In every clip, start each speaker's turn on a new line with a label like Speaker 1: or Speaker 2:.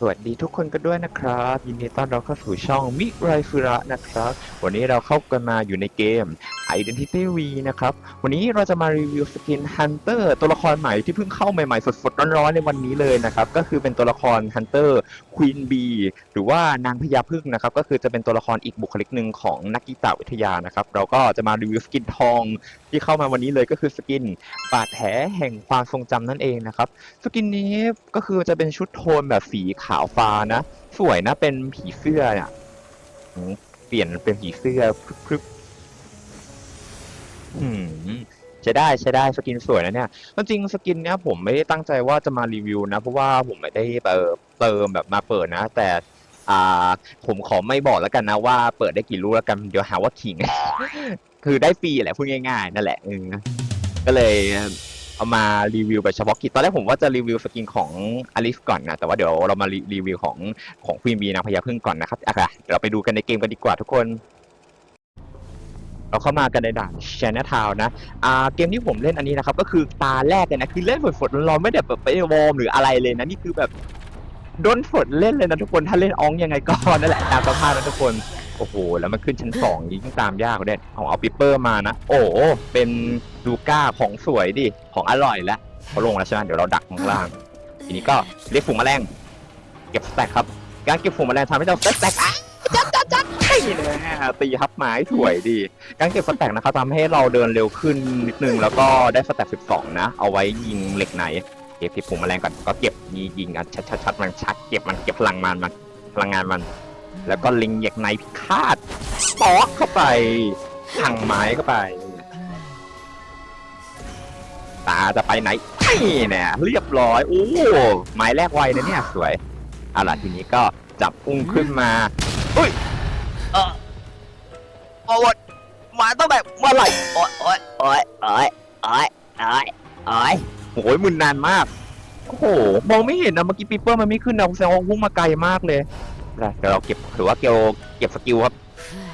Speaker 1: สวัสดีทุกคนกันด้วยนะครับ ยินดีต้อนรับเข้าสู่ช่องมิไรฟุระนะครับ วันนี้เราเข้ากันมาอยู่ในเกม Identity V นะครับ วันนี้เราจะมารีวิวสกิน Hunter ตัวละครใหม่ที่เพิ่งเข้าใหม่ๆ สดๆ ร้อนๆ ในวันนี้เลยนะครับ ก็คือเป็นตัวละคร Hunter Queen B หรือว่านางพญาผึ้งนะครับ ก็คือจะเป็นตัวละครอีกบุคลิกหนึ่งของนักกีตาวิทยานะครับ เราก็จะมารีวิวสกินทองที่เข้ามาวันนี้เลยก็คือสกินบาดแผลแห่งความทรงจำนั่นเองนะครับ สกินนี้ก็คือจะเป็นชุดโทนแบบสีขาวฟ้านะ สวยนะเป็นผีเสื้อเนี่ยเปลี่ยนเป็นผีเสื้อพรึบ อืมใช้ได้ใช้ได้สกินสวยนะเนี่ยจริงๆสกินเนี้ยผมไม่ได้ตั้งใจว่าจะมารีวิวนะเพราะว่าผมไม่ได้เปิดเติมแบบมาเปิดนะ แต่อ่าผมขอไม่บอกแล้วกันนะว่าเปิดได้กี่ลูกแล้วกันเดี๋ยวหาว่าขิง คือได้ฟรีแหละพูดง่ายๆนั่นแหละเออก็เลยเอามารีวิวแบบเฉพาะกิจตอนแรกผมว่าจะรีวิวสกินของอลิสก่อนนะแต่ว่าเดี๋ยวเรามารีรีวิวของของควีนบีนางพญาพึ่งก่อนนะครับอะค่ะเดี๋ยวเราไปดูกันในเกมกันดีกว่าทุกคน เราเข้ามากันในด่านชน n ทาวนะอ่าเกมที่ผมเล่นอันนี้นะครับ ก็คือตาแรกเลยนะ คือเล่นฝนๆร้อนๆไม่ได้แบบไปวอร์มหรืออะไรเลยนะ นี่คือแบบโดนฝนเล่นเลยนะทุกคน ถ้าเล่นอองยังไงก็นั่นแหละตามสภาพนะทุกคน โอ้โห แล้วมันขึ้นชั้นสองยิ่งตามยากเด็ดเอาเอาปิเปอร์มานะ โอ้เป็นลูก้าของสวยดิ ของอร่อยแล้วเขาลงแล้วใช่ไหมเดี๋ยวเราดักข้างล่าง ทีนี้ก็เรียกฝูงแมลง เก็บสแต็กครับ การเก็บฝูงแมลงทำให้เราสแต็กอะจัดจัดจั ดนี่นะตีฮับไม้สวยดีการเก็บสแต็กนะครับทำให้เราเดินเร็วขึ้นนิดนึงแล้วก็ได้สแต็ก12 นะ เอาไว้ยิงเหล็กไหนเก็บที่ฝูแมลงก่อนก็เก็บยิงยิงกันชัดชัดชัดมันชัดเก็บมันเก็บพลังงานมันพลังงานมัน แล้วก็ลิงเหล็กในพิฆาตปอกเข้าไปพังไม้เข้าไปตาจะไปไหนนี่เนี่ยเรียบร้อยโอ้ไม้แรกไวนะเนี่ยสวยเอาล่ะทีนี้ก็จับอุ้งขึ้นมาอุ้ย โอ้ยมาตั้งแต่เมื่อไหร่โอ้ยโอ้ยโอ้ยโอ้ยโอ้ยโอ้ยโอ้ยโอ้ยมึนนานมาก โอ้โห มองไม่เห็นนะเมื่อกี้ปีเปอร์มันไม่ขึ้นนะแสดงว่าพุ่งมาไกลมากเลยได้เดี๋ยวเราเก็บถือว่าเกลเก็บสกิลครับ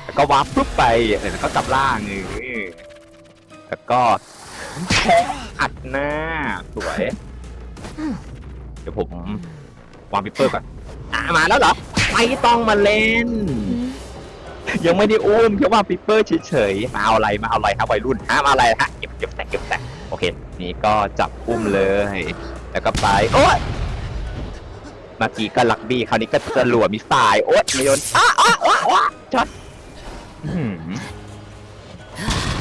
Speaker 1: แล้วก็วาร์ปปุ๊บไปเออแล้วก็กลับล่างเออแล้วก็แทงอัดหน้า สวย เดี๋ยวผมวางปีเปอร์ก่อนอะมาแล้วเหรอ ไม่ต้องมาเล่น ยังไม่ได้อุ้มแค่ว่าปีเปอร์เฉยๆมาเอาอะไรมาเอาอะไรครับวัยรุ่นห้ามอาอะไรฮะเก็บเก็บแตกเก็บแตกโอเค นี่ก็จับอุ้มเลยแล้วก็ไปโอ๊ยเมื่อกี้ก็ลักบี้คราวนี้ก็จรวดมิสไซล์โอ๊ยไม่โดนอ้าอ้าอ้าอ้าช็อต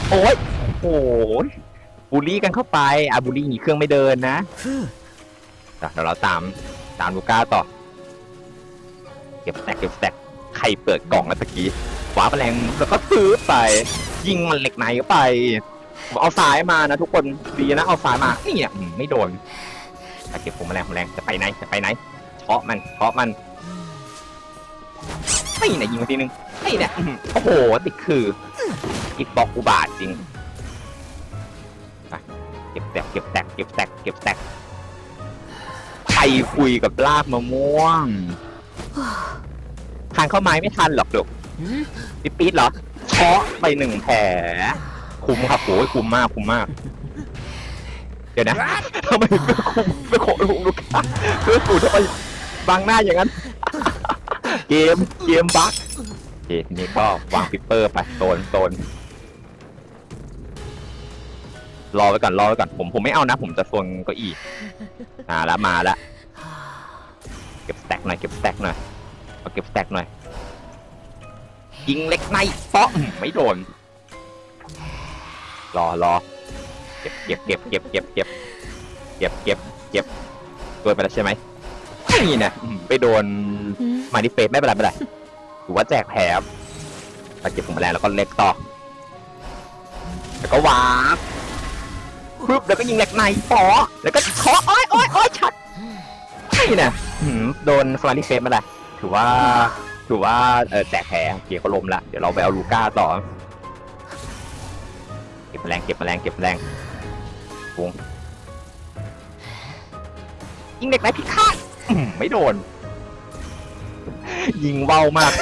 Speaker 1: โอ๊ยโอ้ยบูลลี่กันเข้าไปอะบูลลี่หนีเครื่องไม่เดินนะอะเดี๋ยวเราตามตามลูก้าต่อ เก็บแตกเก็บแตก ใครเปิดกล่องแล้วตะกี้ขวาแมลงแล้วก็ซื้อไป ยิงมันเหล็กในเข้าไป เอาสายมานะทุกคนดีนะเอาสายมานี่อะอืมไม่โดนต่เก็บผมแมลงแมลงจะไปไหนจะไปไหนเชาะมันเชาะมันไม่เนี่ยยิงมาทีนึงไม่เนี่ยอื้อหือโอ้โหติดคืออีกบอกอุบาทจริงไปเก็บแตกเก็บแตกเก็บแตกเก็บแตกใครคุยกับลากมะม่วง ทานเข้าไม้ไม่ทันหรอกเดี๋ยวปิ๊ดปี๊ดเหรอเชาะไปหนึ่งแผลคุ้มครับโอ้ยคุ้มมากคุ้มมาก เดี๋ยวนะทำไมไม่คุ้มไม่โคลุงลูกค้าเพื่อสูทำไมบังหน้าอย่างนั้น เกมเกมบั๊กโอเคทีนี้ก็วางปิปเปอร์ไปโซนโซนรอไว้ก่อนรอไว้ก่อนผมผมไม่เอานะ ผมจะโซนเก็อีอ่าแล้วมาแล้วเก็บสแต็กหน่อยเก็บสแต็กหน่อย เอาเก็บแต็กหน่อย ยิงเล็กในเปาะอืมไม่โดน รอรอเก็บเก็บเก็บเก็บเก็บเก็บเก็บเก็บเก็บตัวไปแล้วใช่ไหมนี่นะไปโดนมาดิเฟสไม่เป็นไรไม่เป็นไรถือว่าแจกแผลมาเก็บผมแมลงแล้วก็เล็กต่อ แล้วก็วาร์ปปึ๊บแล้วก็ยิงเหล็กในปอแล้วก็เคาะอ้อยอ้อยอ้อยชัดนี่นะโดนฟลาริเฟสมาเลย ถือว่าถือว่าเออแจกแผลเกียร์เขาล้มละเดี๋ยวเราไปเอาลูก้าต่อ เก็บแมลงเก็บแมลงเก็บแมลงปุ้งยิงเด็กไหนพิฆาตอื้อหือไม่โดน ยิงเบามาก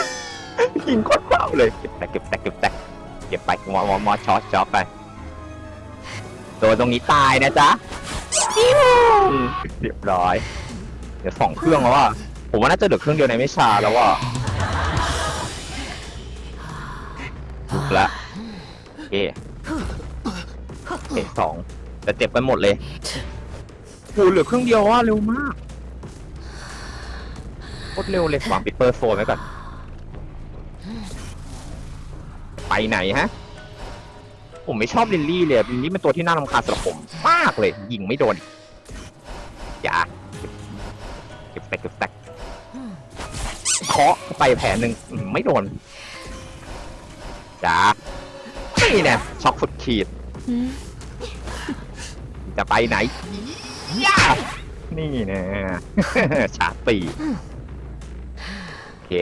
Speaker 1: ยิงโคตรเบาเลยเก็บแต่เก็บแต่เก็บแต่เก็บไปมอมอมอช็อตช็อตไปโดนตรงนี้ตายนะจ๊ะอิ๊วเรียบร้อย เดี๋ยวสองเครื่องแล้วอะ ผมว่าน่าจะเหลือเครื่องเดียวในไม่ช้าแล้วว่าถูกละโอเคเอสองแต่เจ็บไปหมดเลยโหเหลือเครื่องเดียวว่าเร็วมากโคตรเร็วเลยวางปิดเปอร์โซนไว้ก่อน ไปไหนฮะ ผมไม่ชอบลิลลี่เลยลิลลี่เป็นตัวที่น่ารำคาญสำหรับผมมากเลย ยิงไม่โดนอีกอย่าเก็บแตกเก็บแตก เคาะไปแผลหนึ่งอืมไม่โดนจ้านี่เนี่ยช็อกสุดขีดจะไปไหนย่านี่นะ ชาร์จปีโอเค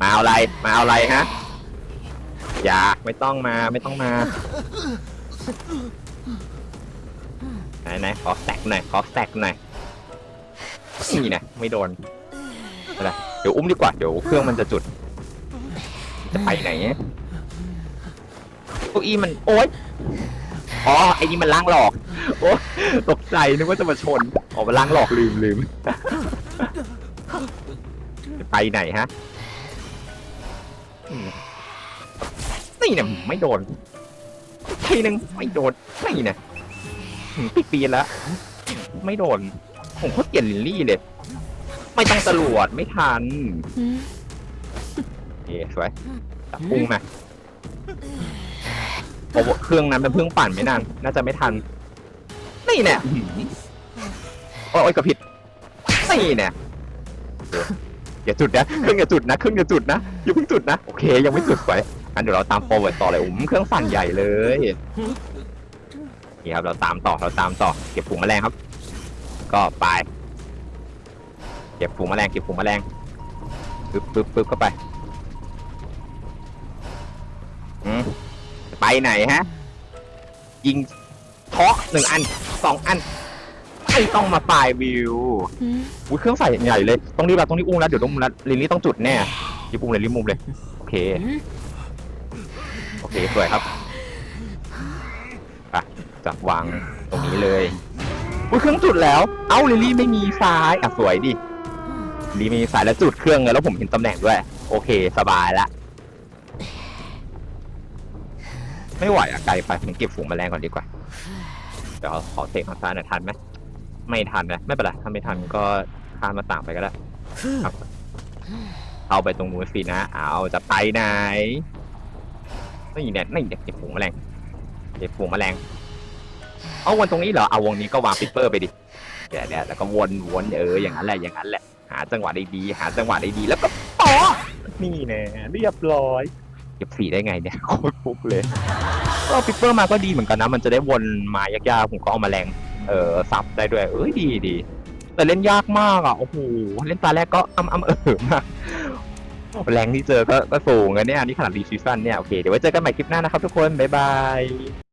Speaker 1: มาเอาอะไร มาเอาอะไรฮะ อย่าไม่ต้องมาไม่ต้องมา ไหนไหนขอแตกหน่อยขอแตกหน่อยนี่นะไม่โดน ไรเดี๋ยวอุ้มดีกว่า เดี๋ยวเครื่องมันจะจุด จะไปไหนเก้าอี้มัน โอ๊ยอ๋อ ไอ้นี่มันล้างหลอก โอ้ตกใจนึกว่าจะมาชนอ๋อมันล้างหลอกลืมลืมจะไปไหนฮะ นี่เนี่ยไม่โดน ทีหนึ่งไม่โดนไม่เนี่ยปีปีนแล้ว ไม่โดน ผมโคตรเกลียดลิลลี่เลย ไม่ต้องตรวจไม่ทันเอ๊สวยจับปุ้งมาเพราะว่าเครื่องนั้นเป็นเครื่องปั่นไม่นาน น่าจะไม่ทัน นี่เนี่ยอื้อหือโอ้ยกระพริบนี่เนี่ยเดี๋ยวอย่าจุดนะเครื่องอย่าจุดนะเครื่องอย่าจุดนะอย่าเพิ่งจุดนะโอเค ยังไม่จุดไว้งั้นเดี๋ยวเราตามโฟร์เวิร์ดต่อเลยอุ้มเครื่องสั่นใหญ่เลยนี่ครับเราตามต่อเราตามต่อเก็บฝูงแมลงครับ ก็ไป เก็บฝูงแมลงเก็บฝูงแมลงปึ๊บปึ๊บปึ๊บเข้าไปอืมจะไปไหนฮะ ยิงเคาะหนึ่งอันสองอันไม่ต้องมาปลายวิวอุ้ยเครื่องใส่ใหญ่เลยต้องรีบแล้วต้องรีบอุ้มแล้วเดี๋ยวต้องอุ้มแล้วลินลี่ต้องจุดแน่รีบอุ้มเลยรีบอุ้มเลยโอเคโอเคสวยครับไปจับวางตรงนี้เลยอุ้ยเครื่องจุดแล้ว เอ้าลิลลี่ไม่มีซ้ายอะสวยดิ ลิลลี่ไม่มีซ้ายแล้วจุดเครื่องเลยแล้วผมเห็นตำแหน่งด้วย โอเค สบายละไม่ไหวอะไกลไปผมเก็บฝูงแมลงก่อนดีกว่า เดี๋ยวขอเตะมาซ้ายหน่อยทันไหมไม่ทันนะไม่เป็นไรถ้าไม่ทันก็ข้ามมาต่างไปก็ได้ครับเอาไปตรงนู้นสินะเอาจะไปไหนนี่เนี่ยนี่เนี่ยเก็บฝูงแมลงเก็บฝูงแมลงเอาวนตรงนี้เหรอเอาวงนี้ก็วางปิปเปอร์ไปดิเดี๋ยวเนี่ยแล้วก็วนวนเอออย่างนั้นแหละอย่างนั้นแหละ หาจังหวะได้ดีหาจังหวะได้ดีแล้วก็ต่อนี่แน่เรียบร้อยเก็บสีได้ไงเนี่ยโคตรฟุกเลยก็ปิปเปอร์มาก็ดีเหมือนกันนะ มันจะได้วนมายากๆผมก็เอามาแรงเออซับได้ด้วยเอ้ยดีดีแต่เล่นยากมากอะโอ้โหเล่นตาแรกก็อ้ำอ้ำเออมากแรงที่เจอก็ก็สูงอะเนี่ยนี่ขนาดรีซีซั่นเนี่ยโอเคเดี๋ยวไว้เจอกันใหม่คลิปหน้านะครับทุกคนบ๊ายบาย